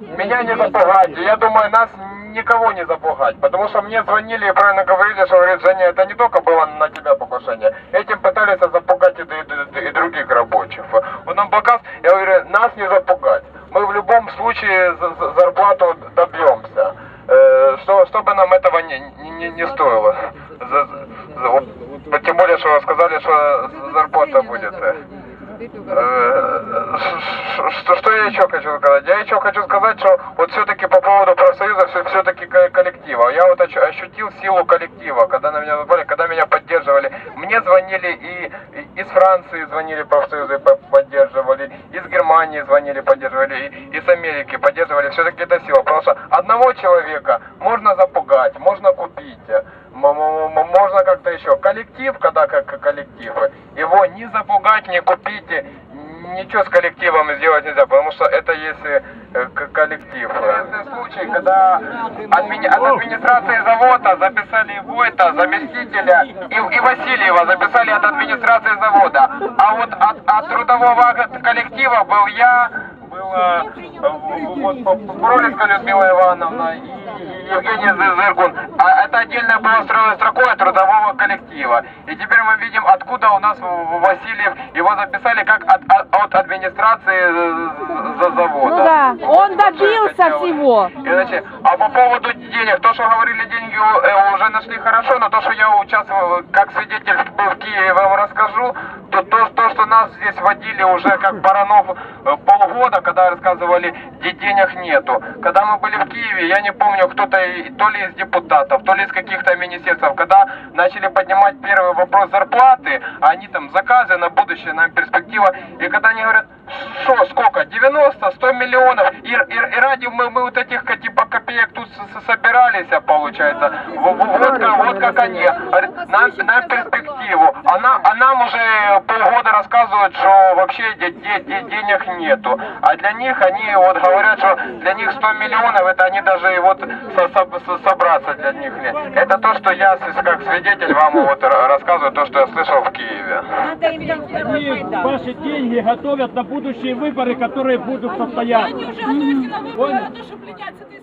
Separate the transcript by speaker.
Speaker 1: меня не запугать. Я думаю, нас никого не запугать. Потому что мне звонили и правильно говорили, что говорит, Женя, это не только было на тебя покушение. Этим пытались запугать и, и- и- других рабочих. Он показ, я говорю, нас не запугать. Мы в любом случае за- за- зарплату добьемся. Э, Что, чтобы нам этого не, не, не стоило. За- за- тем более, что сказали, что зарплата будет. Э. Э, Что, что я еще хочу сказать? Я еще хочу сказать, что вот все-таки по поводу профсоюза, все, все-таки коллектива. Я вот ощу- ощутил силу коллектива, когда на меня звонили, когда меня поддерживали. Мне звонили и, из Франции звонили профсоюзы, по- поддерживали, из Германии звонили, поддерживали, и из Америки поддерживали. Все-таки это сила, что одного человека можно запугать, можно м- Можно как-то еще. Коллектив, когда как коллектив, его не запугать, не купить, ничего с коллективом сделать нельзя, потому что это если э, коллектив. Это случай, когда админи- от администрации завода записали Войта, заместителя, и, и Васильева записали от администрации завода. А вот от, от трудового коллектива был я, была э, вот, Людмила Ивановна и Евгений Зы- Зыргун. А это отдельно было строкой трудового коллектива. И теперь мы видим, откуда у нас Васильев его записали как от, от- от администрации э, за завода.
Speaker 2: Ну да, он
Speaker 1: что
Speaker 2: добился всего.
Speaker 1: И, значит, а по поводу денег, то, что говорили, деньги э, уже нашли хорошо, но то, что я участвовал как свидетель был в Киеве, я вам расскажу, то, то, то, что нас здесь водили уже как баранов э, полгода, когда рассказывали, где денег нету. Когда мы были в Киеве, я не помню, кто-то то ли из депутатов, то ли из каких-то министерств, когда начали поднимать первый вопрос зарплаты, а они там заказы на будущее, на перспектива, и когда они говорят, что, сколько, 90, 100 миллионов, и, и, и ради мы, мы вот этих типа копеек тут с- с- собирались, а получается, вот, как- вот как они, Говорят, нам, нам перспективу, а, на- а нам уже полгода рассказывают, что вообще де- де- де- денег нету, а для них они вот говорят, что для них 100 миллионов, это они даже и вот со- со- со- собраться для них нет. Это то, что я с- как свидетель вам вот ра- рассказываю, то, что я слышал в Киеве.
Speaker 3: Они ваши деньги готовят на будущие выборы, которые будут состояться.
Speaker 4: Они уже готовятся на выборы, а то, что